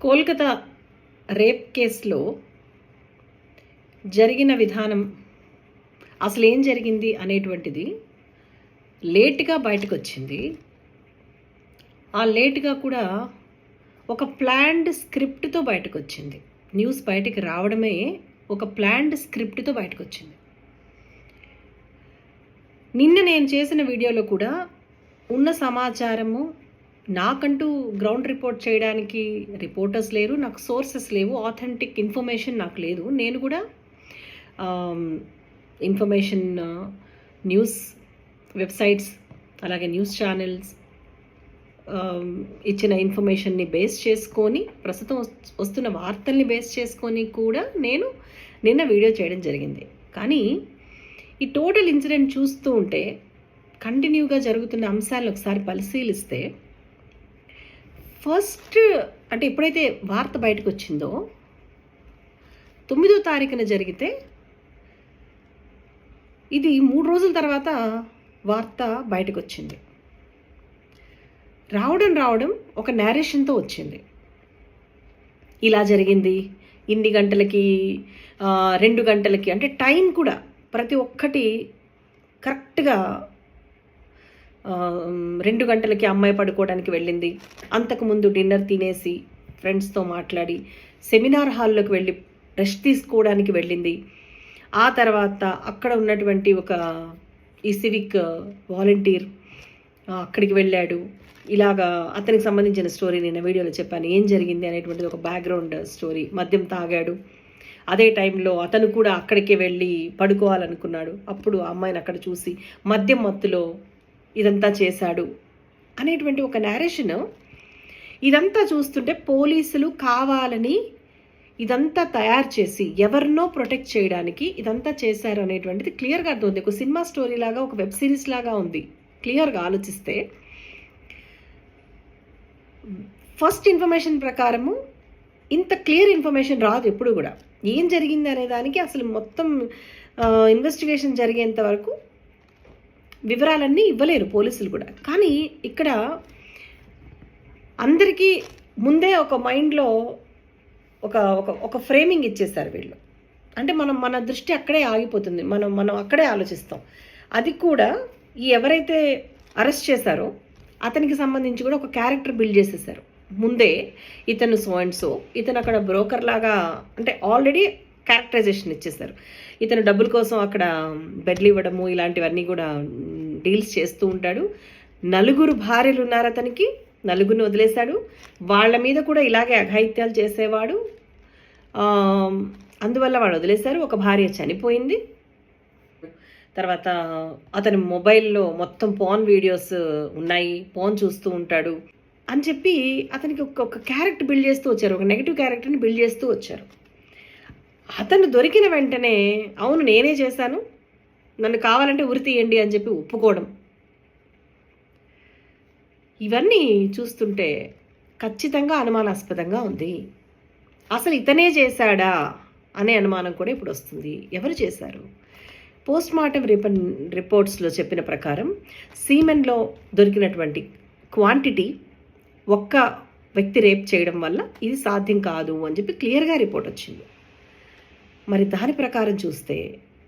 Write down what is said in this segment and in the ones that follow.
Kolkata rape కేసులో జరిగిన విధానం అసలు ఏం జరిగింది అనేటువంటిది లేట్గా బయటకు వచ్చింది ఆ లేట్గా కూడా ఒక ప్లాన్డ్ స్క్రిప్ట్తో బయటకు వచ్చింది న్యూస్ బయటకు రావడమే ఒక ప్లాన్డ్ స్క్రిప్ట్తో బయటకు వచ్చింది నిన్న నేను చేసిన వీడియోలో కూడా ఉన్న సమాచారము నాకంటూ గ్రౌండ్ రిపోర్ట్ చేయడానికి రిపోర్టర్స్ లేరు నాకు సోర్సెస్ లేవు ఆథెంటిక్ ఇన్ఫర్మేషన్ నాకు లేదు. నేను కూడా ఇన్ఫర్మేషన్ న్యూస్ వెబ్సైట్స్ అలాగే న్యూస్ ఛానల్స్ ఇచ్చిన ఇన్ఫర్మేషన్ని బేస్ చేసుకొని ప్రస్తుతం వస్తున్న వార్తల్ని బేస్ చేసుకొని కూడా నేను నిన్న వీడియో చేయడం జరిగింది. కానీ ఈ టోటల్ ఇన్సిడెంట్ చూస్తూ ఉంటే కంటిన్యూగా జరుగుతున్న అంశాలను ఒకసారి పరిశీలిస్తే ఫస్ట్ అంటే ఎప్పుడైతే వార్త బయటకు వచ్చిందో తొమ్మిదో తారీఖున జరిగితే ఇది మూడు రోజుల తర్వాత వార్త బయటకు వచ్చింది రావడం రావడం ఒక నేరేషన్తో వచ్చింది. ఇలా జరిగింది. ఇన్ని గంటలకి రెండు గంటలకి అంటే టైం కూడా ప్రతి ఒక్కటి కరెక్ట్గా రెండు గంటలకి అమ్మాయి పడుకోవడానికి వెళ్ళింది. అంతకుముందు డిన్నర్ తినేసి ఫ్రెండ్స్తో మాట్లాడి సెమినార్ హాల్లోకి వెళ్ళి రెస్ట్ తీసుకోవడానికి వెళ్ళింది. ఆ తర్వాత అక్కడ ఉన్నటువంటి ఒక ఈ సివిక్ వాలంటీర్ అక్కడికి వెళ్ళాడు. ఇలాగా అతనికి సంబంధించిన స్టోరీ నేను వీడియోలో చెప్పాను. ఏం జరిగింది అనేటువంటిది ఒక బ్యాక్గ్రౌండ్ స్టోరీ మద్యం తాగాడు. అదే టైంలో అతను కూడా అక్కడికే వెళ్ళి పడుకోవాలనుకున్నాడు. అప్పుడు ఆ అమ్మాయిని అక్కడ చూసి మద్యం మత్తులో ఇదంతా చేశాడు అనేటువంటి ఒక నేరేషన్ ఇదంతా చూస్తుంటే పోలీసులు కావాలని ఇదంతా తయారు చేసి ఎవరినో ప్రొటెక్ట్ చేయడానికి ఇదంతా చేశారు అనేటువంటిది క్లియర్గా అర్థం ఒక సినిమా స్టోరీ లాగా ఒక వెబ్ సిరీస్ లాగా ఉంది. క్లియర్గా ఆలోచిస్తే ఫస్ట్ ఇన్ఫర్మేషన్ ప్రకారము ఇంత క్లియర్ ఇన్ఫర్మేషన్ రాదు ఎప్పుడు కూడా. ఏం జరిగింది అనే దానికి అసలు మొత్తం ఇన్వెస్టిగేషన్ జరిగేంత వరకు వివరాలన్నీ ఇవ్వలేరు పోలీసులు కూడా. కానీ ఇక్కడ అందరికీ ముందే ఒక మైండ్లో ఒక ఒక ఒక ఫ్రేమింగ్ ఇచ్చేస్తారు వీళ్ళు. అంటే మనం మన దృష్టి అక్కడే ఆగిపోతుంది. మనం మనం అక్కడే ఆలోచిస్తాం. అది కూడా ఈ ఎవరైతే అరెస్ట్ చేశారో అతనికి సంబంధించి కూడా ఒక క్యారెక్టర్ బిల్డ్ చేసేసారు ముందే ఇతను సో అండ్ సో ఇతను అక్కడ బ్రోకర్ లాగా అంటే ఆల్రెడీ క్యారెక్టరైజేషన్ ఇచ్చేసారు ఇతను డబ్బుల కోసం అక్కడ బెడ్లు ఇవ్వడము ఇలాంటివన్నీ కూడా డీల్స్ చేస్తూ ఉంటాడు. నలుగురు భార్యలు ఉన్నారు అతనికి నలుగురిని వదిలేశాడు. వాళ్ళ మీద కూడా ఇలాగే అఘాయిత్యాలు చేసేవాడు. అందువల్ల వాడు వదిలేశారు. ఒక భార్య చనిపోయింది. తర్వాత అతని మొబైల్లో మొత్తం పోన్ వీడియోస్ ఉన్నాయి. పోన్ చూస్తూ ఉంటాడు. అని చెప్పి అతనికి ఒక ఒక క్యారెక్టర్ బిల్డ్ చేస్తూ వచ్చారు. ఒక నెగిటివ్ క్యారెక్టర్ని బిల్డ్ చేస్తూ వచ్చారు. అతను దొరికిన వెంటనే అవును నేనే చేశాను. నన్ను కావాలంటే ఉరి తీయండి అని చెప్పి ఒప్పుకోవడం. ఇవన్నీ చూస్తుంటే ఖచ్చితంగా అనుమానాస్పదంగా ఉంది. అసలు ఇతనే చేశాడా అనే అనుమానం కూడా ఇప్పుడు వస్తుంది. ఎవరు చేశారు? పోస్ట్ మార్టం రిపన్ రిపోర్ట్స్లో చెప్పిన ప్రకారం సీమెన్లో దొరికినటువంటి క్వాంటిటీ ఒక్క వ్యక్తి రేప్ చేయడం వల్ల ఇది సాధ్యం కాదు అని చెప్పి క్లియర్గా రిపోర్ట్ వచ్చింది. మరి దాని ప్రకారం చూస్తే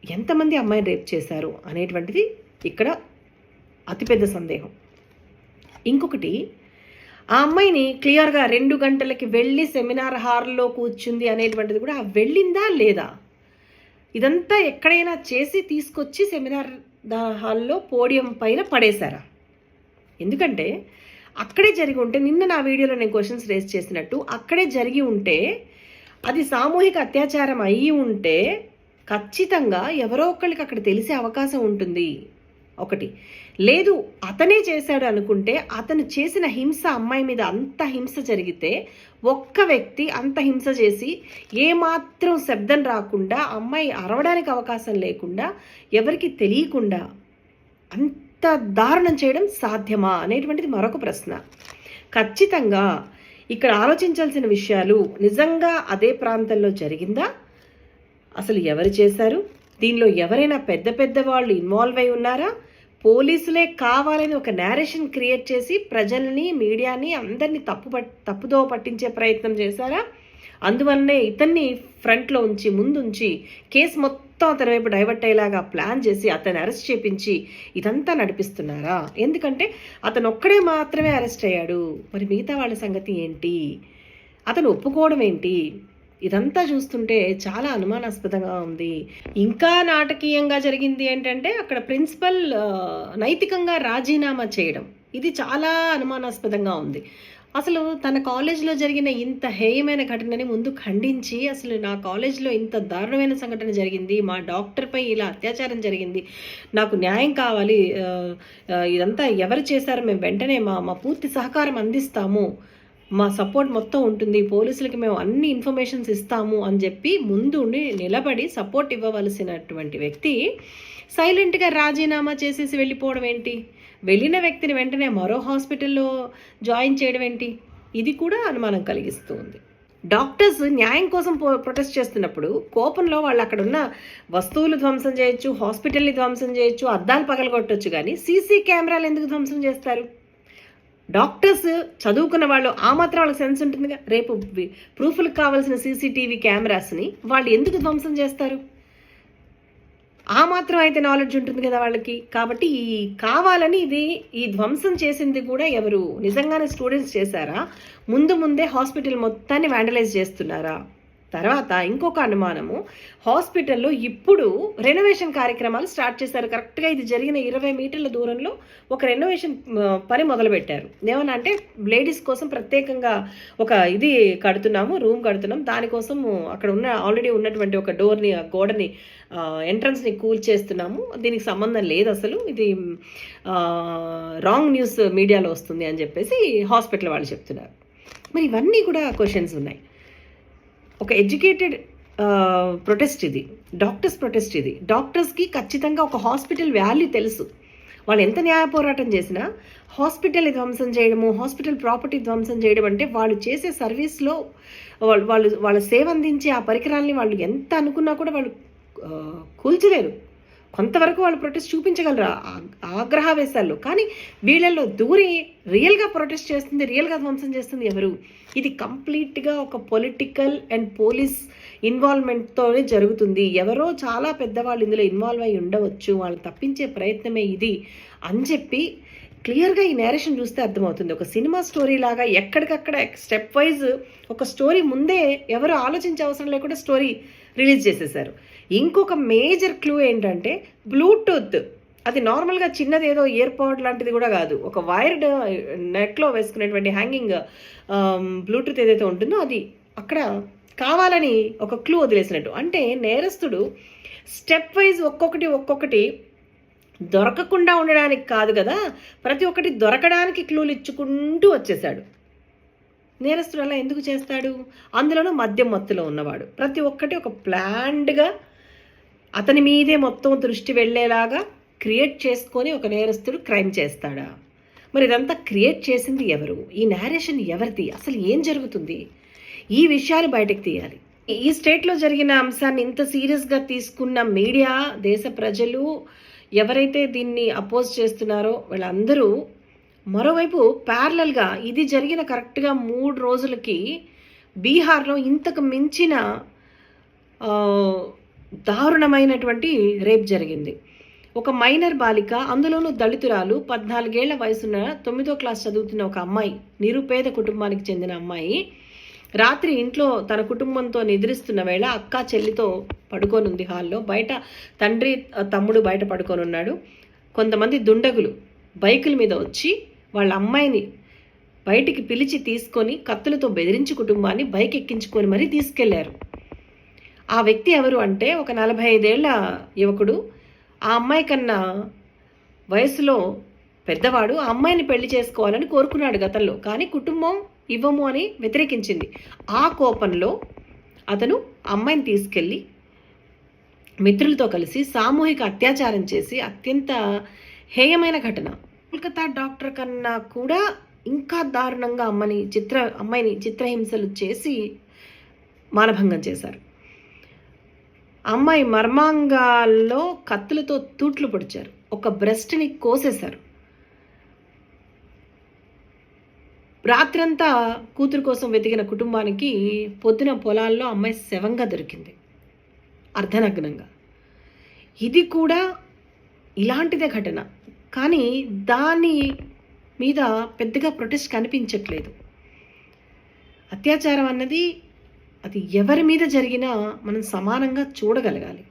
ఎంతమంది అమ్మాయిని రేప్ చేశారు అనేటువంటిది ఇక్కడ అతిపెద్ద సందేహం. ఇంకొకటి ఆ అమ్మాయిని క్లియర్గా రెండు గంటలకి వెళ్ళి సెమినార్ హాల్లో కూర్చుంది అనేటువంటిది కూడా వెళ్ళిందా లేదా? ఇదంతా ఎక్కడైనా చేసి తీసుకొచ్చి సెమినార్ దా- హాల్లో పోడియం పైన పడేశారా? ఎందుకంటే అక్కడే జరిగి ఉంటే నిన్న నా వీడియోలో నేను క్వశ్చన్స్ రేస్ చేసినట్టు అక్కడే జరిగి ఉంటే అది సామూహిక అత్యాచారం అయ్యి ఉంటే ఖచ్చితంగా ఎవరో ఒకళ్ళకి అక్కడ తెలిసే అవకాశం ఉంటుంది. ఒకటి. లేదు అతనే చేశాడు అనుకుంటే అతను చేసిన హింస అమ్మాయి మీద అంత హింస జరిగితే ఒక్క వ్యక్తి అంత హింస చేసి ఏమాత్రం శబ్దం రాకుండా అమ్మాయి అరవడానికి అవకాశం లేకుండా ఎవరికి తెలియకుండా అంత దారుణం చేయడం సాధ్యమా? అనేటువంటిది మరొక ప్రశ్న. ఖచ్చితంగా ఇక్కడ ఆలోచించాల్సిన విషయాలు నిజంగా అదే ప్రాంతంలో జరిగిందా? అసలు ఎవరు చేశారు? దీనిలో ఎవరైనా పెద్ద పెద్ద వాళ్ళు ఇన్వాల్వ్ అయి ఉన్నారా? పోలీసులే కావాలని ఒక నేరేషన్ క్రియేట్ చేసి ప్రజల్ని మీడియాని అందరినీ తప్పు పట్ తప్పుదోవ పట్టించే ప్రయత్నం చేశారా? అందువల్లనే ఇతన్ని ఫ్రంట్లో ఉంచి ముందుంచి కేసు మొత్తం అతని వైపు డైవర్ట్ అయ్యేలాగా ప్లాన్ చేసి అతన్ని అరెస్ట్ చేపించి ఇదంతా నడిపిస్తున్నారా? ఎందుకంటే అతను ఒక్కడే మాత్రమే అరెస్ట్ అయ్యాడు. మరి మిగతా వాళ్ళ సంగతి ఏంటి? అతను ఒప్పుకోవడం ఏంటి? ఇదంతా చూస్తుంటే చాలా అనుమానాస్పదంగా ఉంది. ఇంకా నాటకీయంగా జరిగింది ఏంటంటే అక్కడ ప్రిన్సిపల్ నైతికంగా రాజీనామా చేయడం. ఇది చాలా అనుమానాస్పదంగా ఉంది. అసలు తన కాలేజీలో జరిగిన ఇంత హేయమైన ఘటనని ముందు ఖండించి అసలు నా కాలేజీలో ఇంత దారుణమైన సంఘటన జరిగింది మా డాక్టర్పై ఇలా అత్యాచారం జరిగింది నాకు న్యాయం కావాలి ఇదంతా ఎవరు చేశారో మేము వెంటనే మా మా పూర్తి సహకారం అందిస్తాము మా సపోర్ట్ మొత్తం ఉంటుంది పోలీసులకి మేము అన్ని ఇన్ఫర్మేషన్స్ ఇస్తాము అని చెప్పి ముందుండి నిలబడి సపోర్ట్ ఇవ్వవలసినటువంటి వ్యక్తి సైలెంట్గా రాజీనామా చేసేసి వెళ్ళిపోవడం ఏంటి? వెళ్ళిన వ్యక్తిని వెంటనే మరో హాస్పిటల్లో జాయిన్ చేయడం ఏంటి? ఇది కూడా అనుమానం కలిగిస్తూ ఉంది డాక్టర్స్ న్యాయం కోసం ప్రొటెస్ట్ చేస్తున్నప్పుడు కోపంలో వాళ్ళు అక్కడ ఉన్న వస్తువులు ధ్వంసం చేయొచ్చు హాస్పిటల్ని ధ్వంసం చేయొచ్చు అద్దాలు పగలగొట్టొచ్చు కానీ సీసీ కెమెరాలు ఎందుకు ధ్వంసం చేస్తారు? డాక్టర్స్ చదువుకున్న వాళ్ళు ఆ మాత్రం వాళ్ళకి సెన్స్ ఉంటుందిగా? రేపు ప్రూఫ్లకు కావాల్సిన సీసీటీవీ కెమెరాస్ని వాళ్ళు ఎందుకు ధ్వంసం చేస్తారు? ఆ మాత్రం అయితే నాలెడ్జ్ ఉంటుంది కదా వాళ్ళకి. కాబట్టి ఈ కావాలని ఇది ఈ ధ్వంసం చేసింది కూడా ఎవరు? నిజంగానే స్టూడెంట్స్ చేశారా? ముందు ముందే హాస్పిటల్ మొత్తాన్ని వ్యాండలైజ్ చేస్తున్నారా? తర్వాత ఇంకొక అనుమానము. హాస్పిటల్లో ఇప్పుడు రెనోవేషన్ కార్యక్రమాలు స్టార్ట్ చేశారు. కరెక్ట్గా ఇది జరిగిన ఇరవై మీటర్ల దూరంలో ఒక రెనోవేషన్ పని మొదలుపెట్టారు. ఏమన్నా అంటే లేడీస్ కోసం ప్రత్యేకంగా ఒక ఇది కడుతున్నాము రూమ్ కడుతున్నాం దానికోసం అక్కడ ఉన్న ఆల్రెడీ ఉన్నటువంటి ఒక డోర్ని గోడని ఎంట్రన్స్ని కూల్ చేస్తున్నాము. దీనికి సంబంధం లేదు అసలు. ఇది రాంగ్ న్యూస్ మీడియాలో వస్తుంది అని చెప్పేసి హాస్పిటల్ వాళ్ళు చెప్తున్నారు. మరి ఇవన్నీ కూడా క్వశ్చన్స్ ఉన్నాయి. ఒక ఎడ్యుకేటెడ్ ప్రొటెస్ట్ ఇది. డాక్టర్స్ ప్రొటెస్ట్ ఇది. డాక్టర్స్కి ఖచ్చితంగా ఒక హాస్పిటల్ వాల్యూ తెలుసు. వాళ్ళు ఎంత న్యాయ పోరాటం చేసినా హాస్పిటల్ ధ్వంసం చేయడము హాస్పిటల్ ప్రాపర్టీ ధ్వంసం చేయడం అంటే వాళ్ళు చేసే సర్వీస్లో వాళ్ళు వాళ్ళు వాళ్ళ సేవ అందించే ఆ పరికరాల్ని వాళ్ళు ఎంత అనుకున్నా కూడా వాళ్ళు కూల్చలేరు. కొంతవరకు వాళ్ళు ప్రొటెస్ట్ చూపించగలరు. ఆ- కానీ వీళ్ళల్లో దూరి రియల్గా ప్రొటెస్ట్ చేస్తుంది రియల్గా ధ్వంసం చేస్తుంది ఎవరు? ఇది కంప్లీట్గా ఒక పొలిటికల్ అండ్ పోలీస్ ఇన్వాల్వ్మెంట్తోనే జరుగుతుంది. ఎవరో చాలా పెద్దవాళ్ళు ఇందులో ఇన్వాల్వ్ అయి ఉండవచ్చు. వాళ్ళు తప్పించే ప్రయత్నమే ఇది అని చెప్పి క్లియర్గా ఈ నేరేషన్ చూస్తే అర్థమవుతుంది. ఒక సినిమా స్టోరీ లాగా ఎక్కడికక్కడ స్టెప్ వైజ్ ఒక స్టోరీ ముందే ఎవరు ఆలోచించే అవసరం లేకుండా స్టోరీ రిలీజ్ చేసేసారు ఇంకొక మేజర్ క్లూ ఏంటంటే బ్లూటూత్. అది నార్మల్గా చిన్నది ఏదో ఇయర్ పాడ్ లాంటిది కూడా కాదు. ఒక వైర్డ్ నెట్లో వేసుకునేటువంటి హ్యాంగింగ్ బ్లూటూత్ ఏదైతే ఉంటుందో అది అక్కడ కావాలని ఒక క్లూ వదిలేసినట్టు. అంటే నేరస్తుడు స్టెప్ వైజ్ ఒక్కొక్కటి ఒక్కొక్కటి దొరకకుండా ఉండడానికి కాదు కదా ప్రతి ఒక్కటి దొరకడానికి క్లూలు ఇచ్చుకుంటూ వచ్చేసాడు నేరస్తుడు అలా ఎందుకు చేస్తాడు? అందులోనూ మద్యం మత్తులో ఉన్నవాడు. ప్రతి ఒక్కటి ఒక ప్లాండ్గా అతని మీదే మొత్తం దృష్టి వెళ్ళేలాగా క్రియేట్ చేసుకొని ఒక నేరస్తుడు క్రైమ్ చేస్తాడా? మరి ఇదంతా క్రియేట్ చేసింది ఎవరు? ఈ నేరేషన్ ఎవరిది? అసలు ఏం జరుగుతుంది? ఈ విషయాలు బయటకు తీయాలి. ఈ స్టేట్లో జరిగిన అంశాన్ని ఇంత సీరియస్గా తీసుకున్న మీడియా దేశ ప్రజలు ఎవరైతే దీన్ని అపోజ్ చేస్తున్నారో వాళ్ళందరూ మరోవైపు ప్యారలల్గా ఇది జరిగిన కరెక్ట్గా మూడు రోజులకి బీహార్లో ఇంతకు మించిన దారుణమైనటువంటి రేప్ జరిగింది. ఒక మైనర్ బాలిక అందులోనూ దళితురాలు పద్నాలుగేళ్ళ వయసున్న తొమ్మిదో క్లాస్ చదువుతున్న ఒక అమ్మాయి నిరుపేద కుటుంబానికి చెందిన అమ్మాయి రాత్రి ఇంట్లో తన కుటుంబంతో నిద్రిస్తున్న వేళ అక్క చెల్లితో పడుకోనుంది హాల్లో. బయట తండ్రి తమ్ముడు బయట పడుకోనున్నాడు. కొంతమంది దుండగులు బైకుల మీద వచ్చి వాళ్ళ అమ్మాయిని బయటికి పిలిచి తీసుకొని కత్తులతో బెదిరించి కుటుంబాన్ని బైక్ ఎక్కించుకొని మరీ తీసుకెళ్ళారు. ఆ వ్యక్తి ఎవరు అంటే ఒక నలభై ఐదేళ్ళ యువకుడు. ఆ అమ్మాయి కన్నా వయసులో పెద్దవాడు. ఆ అమ్మాయిని పెళ్ళి చేసుకోవాలని కోరుకున్నాడు గతంలో కానీ కుటుంబం ఇవ్వము అని వ్యతిరేకించింది. ఆ కోపంలో అతను అమ్మాయిని తీసుకెళ్ళి మిత్రులతో కలిసి సామూహిక అత్యాచారం చేసి అత్యంత హేయమైన ఘటన. కోల్కతా డాక్టర్ కన్నా కూడా ఇంకా దారుణంగా అమ్మని చిత్ర అమ్మాయిని చిత్రహింసలు చేసి మానభంగం చేశారు. అమ్మాయి మర్మాంగాల్లో కత్తులతో తూట్లు పొడిచారు. ఒక బ్రెస్ట్ని కోసేశారు. రాత్రంతా కూతురు కోసం వెతికిన కుటుంబానికి పొద్దున పొలాల్లో అమ్మాయి శవంగా దొరికింది. అర్ధనగ్నంగా. ఇది కూడా ఇలాంటిదే ఘటన. కానీ దాని మీద పెద్దగా ప్రొటెస్ట్ కనిపించట్లేదు. అత్యాచారం అన్నది అది ఎవరి మీద జరిగినా మనం సమానంగా చూడగలగాలి.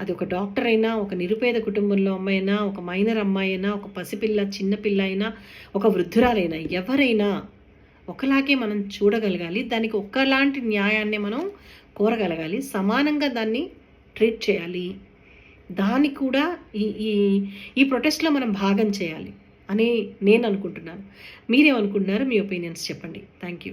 అది ఒక డాక్టర్ అయినా ఒక నిరుపేద కుటుంబంలో అమ్మాయి అయినా ఒక మైనర్ అమ్మాయి అయినా ఒక పసిపిల్ల చిన్నపిల్ల అయినా ఒక వృద్ధురాలైనా ఎవరైనా ఒకలాగే మనం చూడగలగాలి. దానికి ఒకలాంటి న్యాయాన్ని మనం కోరగలగాలి. సమానంగా దాన్ని ట్రీట్ చేయాలి. దాన్ని కూడా ఈ ఈ ఈ ప్రొటెస్ట్లో మనం భాగం చేయాలి అని నేను అనుకుంటున్నాను. మీరేమనుకుంటున్నారు? మీ ఒపీనియన్స్ చెప్పండి. Thank you.